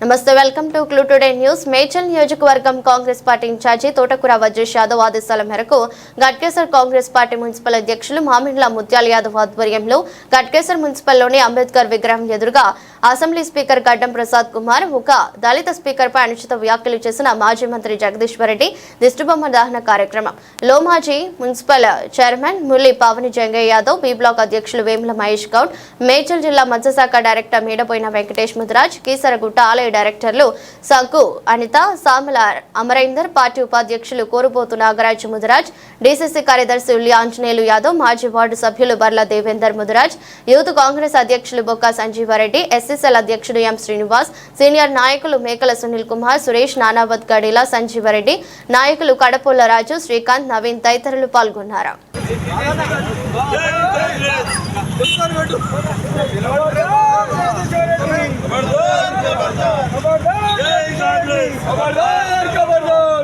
నమస్తే welcome to clue today news. Medchal నియోజకవర్గం Congress party incharge తోటకూర వజ్రేష్ యాదవ్ ఆదేశాల మేరకు గట్కేసర్ కాంగ్రెస్ పార్టీ మున్సిపల్ అధ్యక్షులు మామిండ్ల ముత్యాల యాదవ్ ఆధ్వర్యంలో గట్కేసర్ మున్సిపల్లోని అంబేద్కర్ విగ్రహం ఎదురుగా అసెంబ్లీ స్పీకర్ గడ్డం ప్రసాద్ కుమార్ ఒక దళిత స్పీకర్ పై అనుచిత వ్యాఖ్యలు చేసిన మాజీ మంత్రి జగదీశ్వరరెడ్డి దిష్టిబొమ్మ దహన కార్యక్రమం. లో మాజీ municipal chairman Mulli Pavani Jangaiah Yadav B block అధ్యక్షులు వేముల మహేష్ గౌడ్ మేచల్ జిల్లా మత్స్యశాఖ డైరెక్టర్ మీడపోయిన వెంకటేష్ ముదిరాజ్ కీసరగుట్ట ఆలయ డైరెక్టర్లు సగ్గు అనిత సామల అమరేందర్ పార్టీ ఉపాధ్యక్షులు కోరుబోతు నాగరాజ్ ముదిరాజ్ డీసీసీ కార్యదర్శి ఉల్లి ఆంజనేయులు యాదవ్ మాజీ వార్డు సభ్యులు బర్ల దేవేందర్ ముదిరాజ్ యూత్ కాంగ్రెస్ అధ్యక్షులు బొక్క సంజీవారెడ్డి ఎస్ఎస్ఎల్ అధ్యక్షుడు ఎం శ్రీనివాస్ సీనియర్ నాయకులు మేకల సునీల్ కుమార్ సురేష్ నానావత్ గడిల సంజీవారెడ్డి నాయకులు కడపొల్ల రాజు శ్రీకాంత్ నవీన్ తదితరులు పాల్గొన్నారు खबरदार खबरदार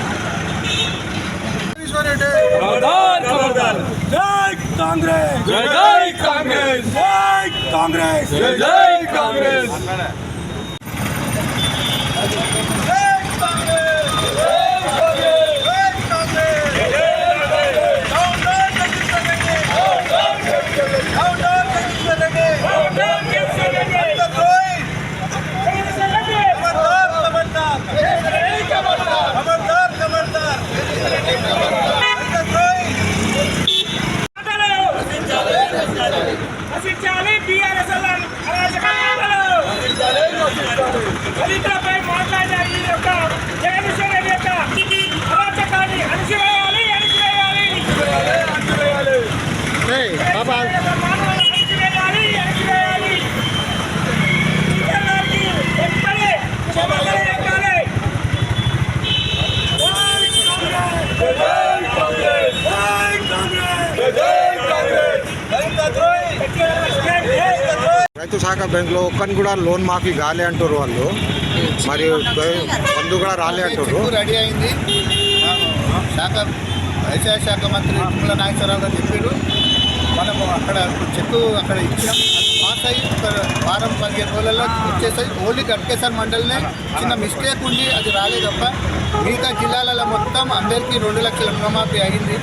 किशोर रेड्डी खबरदार खबरदार जय कांग्रेस जय कांग्रेस जय कांग्रेस जय जय कांग्रेस ¡Feliz trapeo! శాఖ బ్యాంకులో ఒక్కని కూడా లోన్ మాఫీ కాలే అంటారు వాళ్ళు. మరి బంధు కూడా రాలే అంటారు. రెడీ అయింది. శాఖ వ్యవసాయ శాఖ మంత్రి తుమ్మల నాగేశ్వరరావు గారు చెప్పారు. మనము అక్కడ చెక్కు అక్కడ ఇచ్చినాం. పాస్ అయ్యి ఒక వారం పదిహేను రోజులలో వచ్చేసాయి. ఓన్లీ గట్కేసర్ మండలినే చిన్న మిస్టేక్ ఉండి అది రాలేదు తప్ప మిగతా జిల్లాలలో మొత్తం అందరికీ రెండు లక్షల రుణమాఫీ అయింది.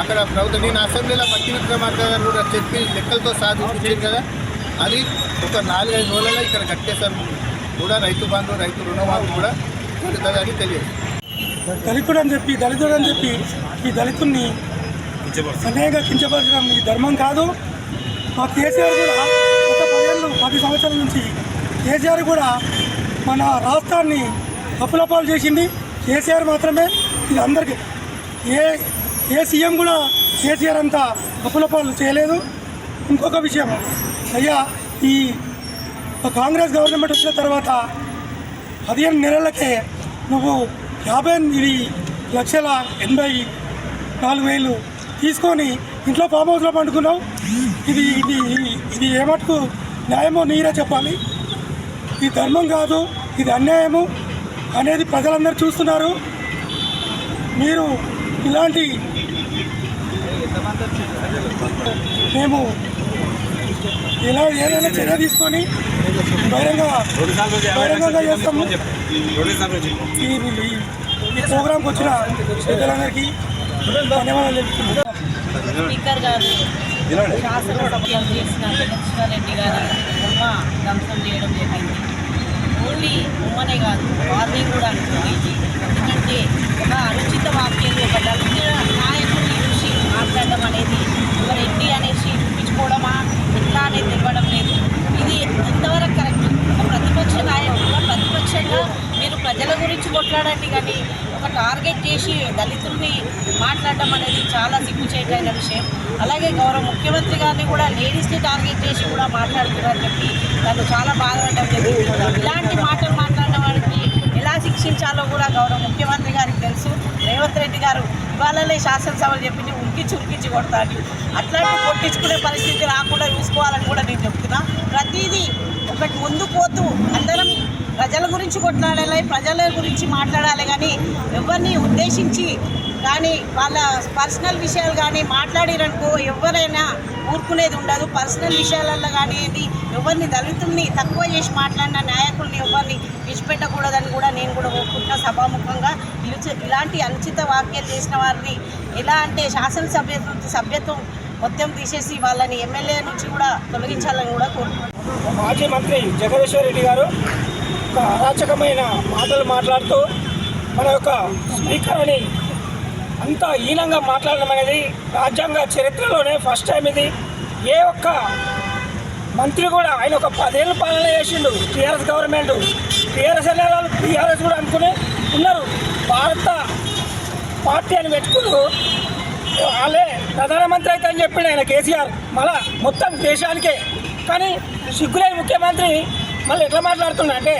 అక్కడ ప్రభుత్వం నేను అసెంబ్లీలో మట్టి విక్రమార్క గారు కూడా చెప్పి లెక్కలతో సాధించారు కదా. అది ఒక నాలుగైదు రోజులలో ఇక్కడ కట్టేశారు. కూడా రైతు బంధు రైతు రుణమాఫీ కూడా జరుగుతుందని తెలియదు. దళితుడు అని చెప్పి దళితుడు అని చెప్పి ఈ దళితుడిని అన్యాయంగా కించపరచడం ఈ ధర్మం కాదు. మా కేసీఆర్ కూడా గత పదేళ్ళు పది సంవత్సరాల నుంచి కేసీఆర్ కూడా మన రాష్ట్రాన్ని అప్పులపాలు చేసింది. కేసీఆర్ మాత్రమే. ఇది అందరికీ. ఏ ఏ సీఎం కూడా కేసీఆర్ అంతా అప్పులపాలు చేయలేదు. ఇంకొక విషయం. అయ్యా ఈ కాంగ్రెస్ గవర్నమెంట్ వచ్చిన తర్వాత పదిహేను నెలలకే నువ్వు యాభై ఎనిమిది లక్షల ఎనభై నాలుగు వేలు తీసుకొని ఇంట్లో ఫామ్ హౌస్లో పండుకున్నావు? ఇది ఇది ఇది ఏమటుకు న్యాయమో నీరే చెప్పాలి. ఇది ధర్మం కాదు ఇది అన్యాయము అనేది ప్రజలందరూ చూస్తున్నారు. మీరు ఇలాంటి మేము ఇలా ఏదైనా చర్య తీసుకొని బహిరంగ బహిరంగంగా చేస్తాము. ఈ ప్రోగ్రాంకి వచ్చిన పెద్దలందరికీ ధన్యవాదాలు స్పీకర్ గారు శాసనసభ్యులు చేసిన రెడ్డి గారి ధ్వంసం చేయడం జరిగింది. ఓన్లీ బొమ్మనే కాదు వార్నింగ్ కూడా అనుకోలేదు ఎందుకంటే ఒక అనుచిత వాక్యాలు ఒక దళిత నాయకుడిని చూసి మాట్లాడడం అనేది ఒక రెడ్డి అనేసి చూపించుకోవడమా ఎట్లా అనేది తెలియడం లేదు ఇది ఎంతవరకు కరెక్ట్ ఒక ప్రతిపక్ష నాయకుడుగా ప్రతిపక్షంగా మీరు ప్రజల గురించి కొట్లాడండి కానీ ఒక టార్గెట్ చేసి దళితుల్ని మాట్లాడడం అనేది చాలా సిగ్గుచేటైన విషయం. అలాగే గౌరవ ముఖ్యమంత్రి గారిని కూడా లేడీస్ని టార్గెట్ చేసి కూడా మాట్లాడుతున్నారని చెప్పి నన్ను చాలా బాధపడడం జరిగింది. ఇలాంటి మాటలు మాట్లాడిన వారికి ఎలా శిక్షించాలో కూడా గౌరవ ముఖ్యమంత్రి గారికి తెలుసు. రేవంత్ రెడ్డి గారు ఇవాళనే శాసనసభలు చెప్పింది ఉరికించి ఉరికించి కొడతాడు. అట్లాంటి కొట్టించుకునే పరిస్థితి రాకుండా చూసుకోవాలని కూడా నేను చెప్తున్నా. ప్రతిదీ ఒకటి ముందు పోతూ అందరం ప్రజల గురించి కొట్లాడాలి ప్రజల గురించి మాట్లాడాలి కానీ ఎవరిని ఉద్దేశించి కానీ వాళ్ళ పర్సనల్ విషయాలు కానీ మాట్లాడిరనుకో ఎవరైనా ఊరుకునేది ఉండదు. పర్సనల్ విషయాలలో కానీ ఎవరిని దళితుల్ని తక్కువ చేసి మాట్లాడిన నాయకుల్ని ఎవరిని విడిచిపెట్టకూడదని కూడా నేను కూడా ఒప్పుకుంటున్నా సభాముఖంగా. ఇలాంటి అనుచిత వ్యాఖ్యలు చేసిన వారిని ఎలా అంటే శాసనసభ్య సభ్యత్వం మొత్తం తీసేసి వాళ్ళని ఎమ్మెల్యే నుంచి కూడా తొలగించాలని కూడా కోరుకుంటున్నాను. మాజీ మంత్రి జగదీశ్వర్ రెడ్డి గారు ఒక అరాచకమైన మాటలు మాట్లాడుతూ మన యొక్క స్పీకర్ని అంత హీనంగా మాట్లాడడం అనేది రాజ్యాంగ చరిత్రలోనే ఫస్ట్ టైం ఇది. ఏ ఒక్క మంత్రి కూడా ఆయన ఒక పదేళ్ళు పాలన చేసిండు టీఆర్ఎస్ గవర్నమెంట్. టీఆర్ఎస్ అనే టీఆర్ఎస్ కూడా అనుకుని ఉన్నారు. భారత పార్టీ అని పెట్టుకున్నారు వాళ్ళే ప్రధానమంత్రి అయితే అని చెప్పిండు ఆయన కేసీఆర్. మళ్ళా మొత్తం దేశానికే. కానీ సిగ్గులేని ముఖ్యమంత్రి మళ్ళీ ఎట్లా మాట్లాడుతున్నా అంటే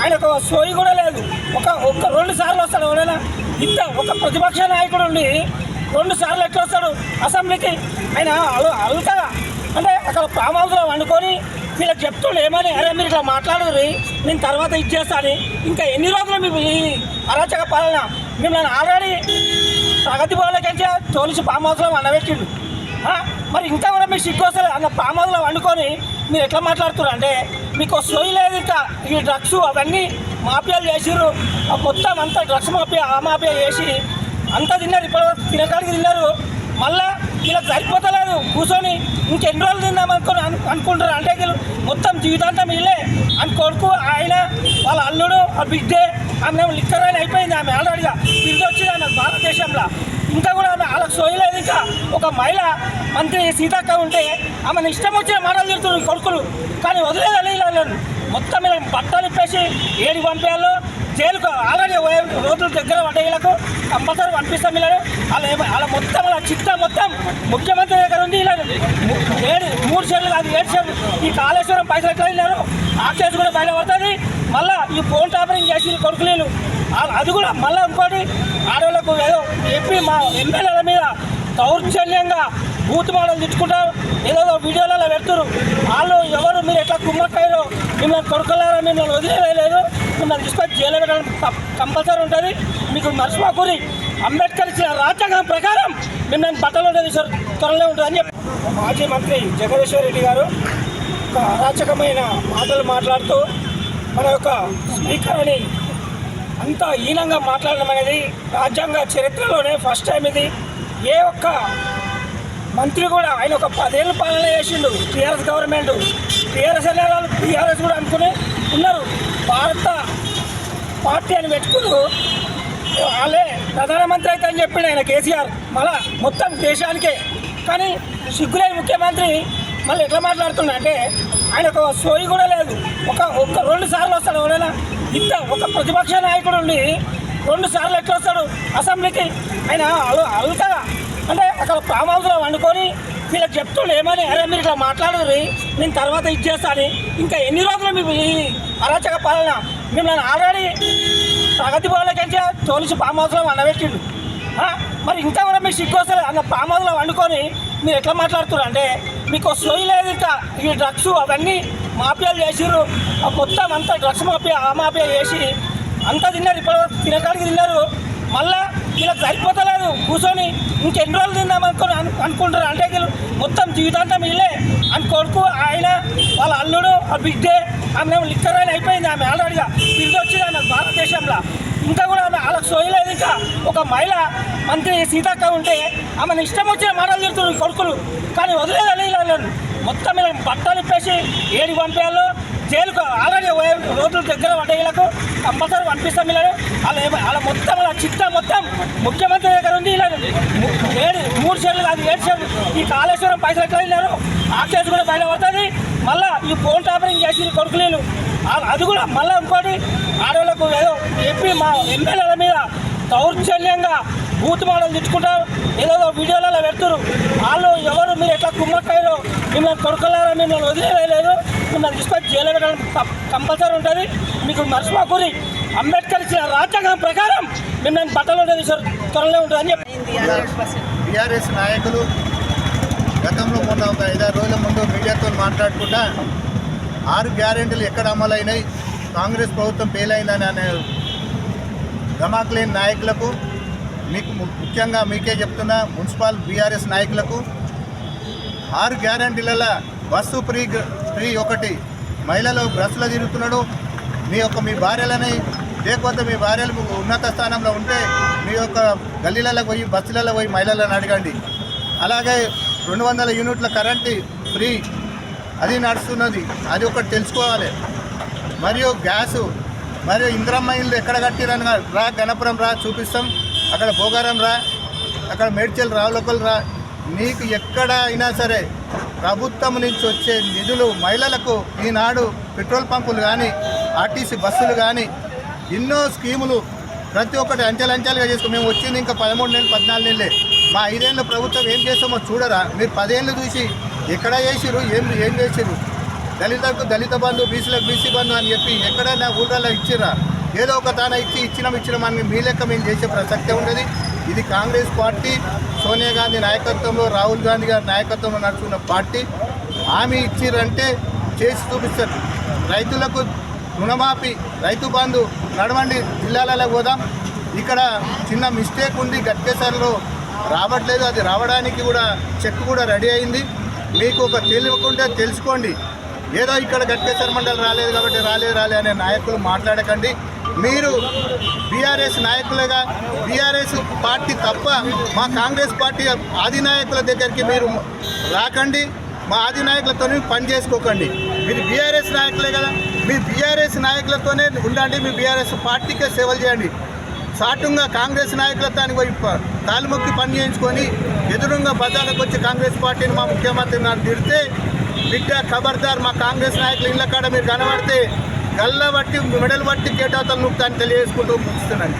ఆయన ఒక సోయి కూడా లేదు. ఒక ఒక్క రెండు సార్లు వస్తాడు ఎవరైనా ఇంత ఒక ప్రతిపక్ష నాయకుడు ఉండి రెండు సార్లు ఎట్లా వస్తాడు అసెంబ్లీకి? ఆయన అలు అలుతగా అంటే అక్కడ ఫామ్ వండుకొని వీళ్ళకి చెప్తుండే ఏమని? అరే మీరు ఇట్లా మాట్లాడరు. నేను తర్వాత ఇచ్చేస్తాను ఇంకా ఎన్ని రోజులు మీ ఈ అరాచక పాలన? మిమ్మల్ని ఆల్రెడీ ప్రగతి భవన్లకి తోలిసి పామాసులో వండబెట్టిండు. మరి ఇంకా కూడా మీరు సిగ్గు వస్తారు అన్న పామాసులో వండుకొని మీరు ఎట్లా మాట్లాడుతున్నారు? అంటే మీకు సోయి లేదు ఇంకా. ఈ డ్రగ్స్ అవన్నీ మాఫియాలు చేసిర్రు. ఆ మొత్తం అంతా డ్రగ్స్ మాఫియా ఆ మాఫియా చేసి అంతా తిన్నారు. ఇప్పుడు తినకాడికి తిన్నారు. మళ్ళా వీళ్ళకి సరిపోతలేదు. కూర్చొని ఇంకెన్ని రోజులు తిందాం అనుకుని అను- అనుకుంటారు అంటే వీళ్ళు మొత్తం జీవితాంతం వీళ్ళే. అని కొడుకు ఆయన వాళ్ళ అల్లుడు ఆ బిడ్డే. ఆమె లిక్కర్ అని అయిపోయింది. ఆమె ఆల్రెడీగా తిరిగి వచ్చింది ఆమె భారతదేశంలో. ఇంకా కూడా ఆమె వాళ్ళకి సోయలేదు ఇంకా ఒక మహిళ మంత్రి సీతక్క ఉంటే ఆమెను ఇష్టం వచ్చిన మాటలు తిడుతున్నారు కొడుకులు. కానీ వదిలేదని వీళ్ళని మొత్తం మీద బట్టలు ఇప్పేసి ఏడు పంపేయాలో జైలుకు ఆల్రెడీ రోజుల దగ్గర వడ్డీలకు కంపల్సరీ పంపిస్తాం ఇలా. వాళ్ళ వాళ్ళ మొత్తం వాళ్ళ చిత్త మొత్తం ముఖ్యమంత్రి దగ్గర ఉంది ఇలా. ఏడు మూడు షేర్లు కాదు ఏడు షేర్లు ఈ కాళేశ్వరం పైసలు ఎట్లా వెళ్ళారు ఆ కేసు కూడా బయటపడుతుంది మళ్ళా ఈ ఫోన్ టాపరింగ్ చేసి కొడుకులేలు అది కూడా మళ్ళీ ఇంకోటి ఆడవాళ్ళకు ఏదో చెప్పి మా ఎమ్మెల్యేల మీద దౌర్జన్యంగా బూత్ మోడల్ తిట్టుకుంటారు ఏదో వీడియోలలో పెడుతున్నారు వాళ్ళు ఎవరు మీరు ఎట్లా కుమ్మక్కాయలు మిమ్మల్ని కొడుకులారా మిమ్మల్ని వదిలేయలేదు. మిమ్మల్ని తీసుకొచ్చి జైలు పెట్టడం కంపల్సరీ ఉంటుంది. మీకు మర్చిపోకూరి. అంబేద్కర్ ఇచ్చిన రాజ్యాంగం ప్రకారం మిమ్మల్ని బట్టలు ఉండేది త్వరలో ఉంటుందని చెప్పి. మాజీ మంత్రి జగదీశ్వర్ రెడ్డి గారు ఒక అరాచకమైన మాటలు మాట్లాడుతూ మన యొక్క స్పీకర్ని అంత హీనంగా మాట్లాడడం అనేది రాజ్యాంగ చరిత్రలోనే ఫస్ట్ టైం ఇది. ఏ ఒక్క మంత్రి కూడా ఆయన ఒక పదేళ్ళు పాలన చేసిండు టీఆర్ఎస్ గవర్నమెంట్. టీఆర్ఎస్ అనే వాళ్ళు టీఆర్ఎస్ కూడా అనుకుని ఉన్నారు. భారత పార్టీ అని పెట్టుకున్నారు వాళ్ళే ప్రధానమంత్రి అయితే అని చెప్పిండు ఆయన కేసీఆర్. మళ్ళా మొత్తం దేశానికే. కానీ సిగ్గులేని ముఖ్యమంత్రి. మళ్ళీ ఎట్లా మాట్లాడుతున్నా అంటే ఆయన ఒక సోయి కూడా లేదు. ఒక ఒక్క రెండు సార్లు వస్తాడు ఎవరైనా. ఇంత ఒక ప్రతిపక్ష నాయకుడు ఉండి రెండు సార్లు ఎట్లా వస్తాడు? అసెంబ్లీకి. ఆయన అలు అడుగుతా అంటే అక్కడ ఫామ్ హౌస్లో వండుకొని వీళ్ళకి చెప్తుండే ఏమని? అరే మీరు ఇట్లా మాట్లాడరు నేను తర్వాత ఇచ్చేస్తాను ఇంకా ఎన్ని రోజులు మీ ఈ అరాచక పాలన? మిమ్మల్ని ఆల్రెడీ ప్రగతి భవన్లకి తోలిసి ఫామ్ హౌస్లో వండబెట్టిండు. మరి ఇంకా కూడా మీకు సిగ్గు వస్తారు అన్న ఫామ్ హౌస్లో వండుకొని మీరు ఎట్లా మాట్లాడుతున్నారు అంటే మీకు సోయి లేదు ఇంకా. ఈ డ్రగ్స్ అవన్నీ మాఫియాలు చేసిర్రు. ఆ మొత్తం అంతా డ్రగ్స్ మాఫియా ఆ మాఫియా చేసి అంతా తిన్నారు ఇప్పుడు తినకాడికి తిన్నారు. మళ్ళా వీళ్ళకి సరిపోతలేదు కూర్చొని ఇంకెన్ని రోజులు తిందాం అనుకుని అను- అనుకుంటారు అంటే వీళ్ళు మొత్తం జీవితాంతం వీళ్ళే అని కొడుకు ఆయన వాళ్ళ అల్లుడు ఆ బిడ్డే ఆమె లిక్కర్ అని అయిపోయింది ఆమె ఆల్రెడీగా తిరిగి వచ్చింది ఆమె భారతదేశంలో. ఇంకా కూడా ఆమె వాళ్ళకి సోయలేదు ఇంకా ఒక మహిళ మంత్రి సీతక్క ఉంటే ఆమెను ఇష్టం వచ్చిన మాటలు తిరుగుతున్నారు కొడుకులు. కానీ వదిలేదని ఇలా మొత్తం ఇలా బట్టలు ఇప్పేసి ఏడికి పంపేయాలో జైలుకు ఆల్రెడీ రోజుల దగ్గర పడ్డేళ్ళకు కంపల్సరీ పంపిస్తాం ఇలా వాళ్ళ వాళ్ళ మొత్తం వాళ్ళ చిత్త మొత్తం ముఖ్యమంత్రి దగ్గర ఉంది ఇలా ఏడు మూడు షేర్లు కాదు ఏడు షేర్లు ఈ కాళేశ్వరం పైసలు ఎట్లా వెళ్ళారు ఆ కేసు కూడా బయట పడుతుంది మళ్ళా ఈ ఫోన్ టాపరింగ్ చేసి కొడుకులేలు అది కూడా మళ్ళీ ఇంకోటి ఆడవాళ్ళకు ఏదో చెప్పి మా ఎమ్మెల్యేల మీద దౌర్జన్యంగా బూత్ మోడల్ తిట్టుకుంటారు ఏదో వీడియోలలో పెడుతున్నారు వాళ్ళు ఎవరు మీరు ఎట్లా కుమ్మక్కాయలో మిమ్మల్ని కొడుకులారా మిమ్మల్ని వదిలేదు మిమ్మల్ని తీసుకొని జైలు పెట్టడం కంపల్సరీ ఉంటుంది. మీకు మర్చిపోకూరి అంబేద్కర్ ఇచ్చిన రాజ్యాంగం ప్రకారం మిమ్మల్ని బట్టలు ఉంటుంది సార్ త్వరలో ఉంటుంది అని చెప్పి. నాయకులు గతంలో మొన్న ఒక ఐదారు రోజుల ముందు మీడియాతో మాట్లాడుకుంటా ఆరు గ్యారెంటీలు ఎక్కడ అమలైనాయి? కాంగ్రెస్ ప్రభుత్వం ఫెయిల్ అనే ధమాక్ లేని నాయకులకు మీకు ముఖ్యంగా మీకే చెప్తున్నా మున్సిపల్ బీఆర్ఎస్ నాయకులకు ఆరు గ్యారంటీలలో బస్సు ఫ్రీ ఫ్రీ ఒకటి. మహిళలు బస్సులో తిరుగుతున్నాడు. మీ యొక్క మీ భార్యలని లేకపోతే మీ భార్యలు ఉన్నత స్థానంలో ఉంటే మీ యొక్క గల్లీలలో పోయి బస్సులలో పోయి మహిళలను అడగండి. అలాగే రెండు వందల యూనిట్ల కరెంటు ఫ్రీ. అది నడుస్తున్నది. అది ఒకటి తెలుసుకోవాలి. మరియు గ్యాసు. మరియు ఇంద్రమ్మ ఇల్లు ఎక్కడ కట్టిరని రా గణపురం రా చూపిస్తాం. అక్కడ భోగారం రా. అక్కడ మేడ్చల్ రావులకల్ రా. నీకు ఎక్కడ అయినా సరే ప్రభుత్వం నుంచి వచ్చే నిధులు మహిళలకు ఈనాడు పెట్రోల్ పంపులు కానీ ఆర్టీసీ బస్సులు కానీ ఎన్నో స్కీములు ప్రతి ఒక్కటి అంచెలంచెలుగా చేసుకుని మేము వచ్చింది ఇంకా పదమూడు నెలలు పద్నాలుగు నెలలే. మా ఐదేళ్ళు ప్రభుత్వం ఏం చేస్తామో చూడరా? మీరు పదేళ్ళు చూసి ఎక్కడ చేసిరు ఏం ఏం చేసిరు దళితులకు దళిత బంధు బీసీలకు బీసీ బంధు అని చెప్పి ఎక్కడైనా ఊళ్ళలో ఇచ్చిరా ఏదో ఒక తాన ఇచ్చి ఇచ్చినాం ఇచ్చినాం అని మీ లెక్క మేము చేసే ప్రసక్తే ఉండదు. ఇది కాంగ్రెస్ పార్టీ సోనియా గాంధీ నాయకత్వంలో రాహుల్ గాంధీ గారి నాయకత్వంలో నడుచుకున్న పార్టీ. హామీ ఇచ్చిరంటే చేసి చూపిస్తారు. రైతులకు రుణమాఫీ రైతు బంధు నడవండి జిల్లాలలో పోదాం. ఇక్కడ చిన్న మిస్టేక్ ఉంది గట్కేసర్లో రావట్లేదు. అది రావడానికి కూడా చెక్ కూడా రెడీ అయింది. మీకు ఒక తెలియకుంటే తెలుసుకోండి. ఏదో ఇక్కడ గట్కేశ్వర మండలి రాలేదు కాబట్టి రాలేదు రాలే అనే నాయకులు మాట్లాడకండి. మీరు బీఆర్ఎస్ నాయకులుగా బీఆర్ఎస్ పార్టీ తప్ప మా కాంగ్రెస్ పార్టీ అధినాయకుల దగ్గరికి మీరు రాకండి మా అధినాయకులతో పని చేసుకోకండి మీరు బీఆర్ఎస్ నాయకులే కదా మీ బీఆర్ఎస్ నాయకులతోనే ఉండండి మీ బీఆర్ఎస్ పార్టీకే సేవలు చేయండి. సాటుంగా కాంగ్రెస్ నాయకులతో పోయి ప- పని చేయించుకొని ఎదురుగా బజార్లకు వచ్చి కాంగ్రెస్ పార్టీని మా ముఖ్యమంత్రి నాకు తిడితే బిడ్డ ఖబర్దార్ మా కాంగ్రెస్ నాయకులు ఇళ్ళ కాడ మీరు కనబడితే గల్ల బట్టి మెడలు బట్టి కేటాతలు నొక్కుతాను తెలియజేసుకుంటూ ముగిస్తున్నాను.